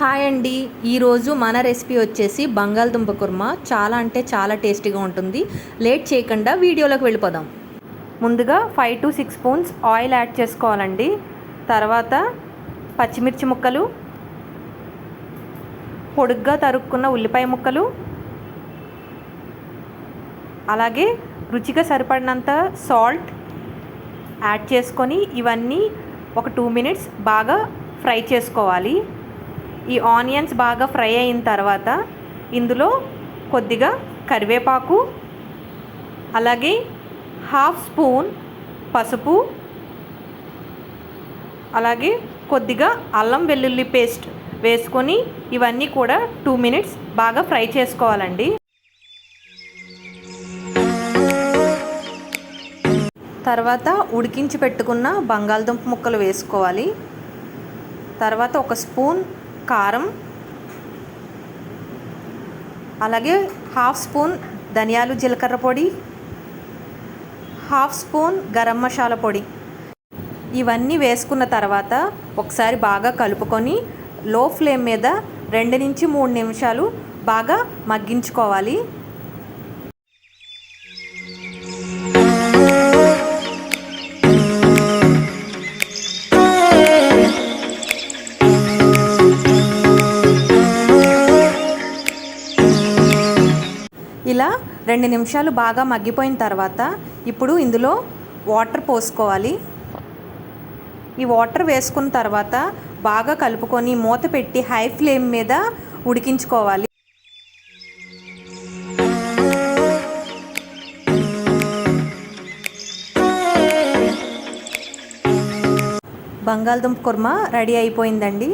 Hi అండి. ఈరోజు మన రెసిపీ వచ్చేసి బంగాళదుంప కుర్మా. చాలా అంటే చాలా టేస్టీగా ఉంటుంది. లేట్ చేయకుండా వీడియోలోకి వెళ్ళిపోదాం. ముందుగా five to six spoons oil add చేసుకోవాలండి. తర్వాత పచ్చిమిర్చి ముక్కలు పొడుగ్గా తరుక్కున్న ఉల్లిపాయ ముక్కలు అలాగే రుచిగా సరిపడినంత సాల్ట్ యాడ్ చేసుకొని ఇవన్నీ ఒక టూ మినిట్స్ బాగా ఫ్రై చేసుకోవాలి. ఈ ఆనియన్స్ బాగా ఫ్రై అయిన తర్వాత ఇందులో కొద్దిగా కరివేపాకు అలాగే హాఫ్ స్పూన్ పసుపు అలాగే కొద్దిగా అల్లం వెల్లుల్లి పేస్ట్ వేసుకొని ఇవన్నీ కూడా టూ మినిట్స్ బాగా ఫ్రై చేసుకోవాలండి. తర్వాత ఉడికించి పెట్టుకున్న బంగాళదుంప ముక్కలు వేసుకోవాలి. తర్వాత ఒక స్పూన్ కారం అలాగే హాఫ్ స్పూన్ ధనియాలు జీలకర్ర పొడి హాఫ్ స్పూన్ గరం మసాలా పొడి. ఇవన్నీ వేసుకున్న తర్వాత ఒకసారి బాగా కలుపుకొని లో ఫ్లేమ్ మీద రెండు నుంచి మూడు నిమిషాలు బాగా మగ్గించుకోవాలి. ఇలా రెండు నిమిషాలు బాగా మగ్గిపోయిన తర్వాత ఇప్పుడు ఇందులో వాటర్ పోసుకోవాలి. ఈ వాటర్ వేసుకున్న తర్వాత బాగా కలుపుకొని మూత పెట్టి హై ఫ్లేమ్ మీద ఉడికించుకోవాలి. బంగాళదుంప కుర్మా రెడీ అయిపోయిందండి.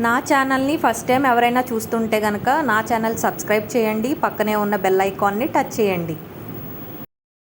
నా ఛానల్ని ఫస్ట్ టైం ఎవరైనా చూస్తుంటే కనుక నా ఛానల్ సబ్స్క్రైబ్ చేయండి పక్కనే ఉన్న బెల్ ఐకాన్ని టచ్ చేయండి.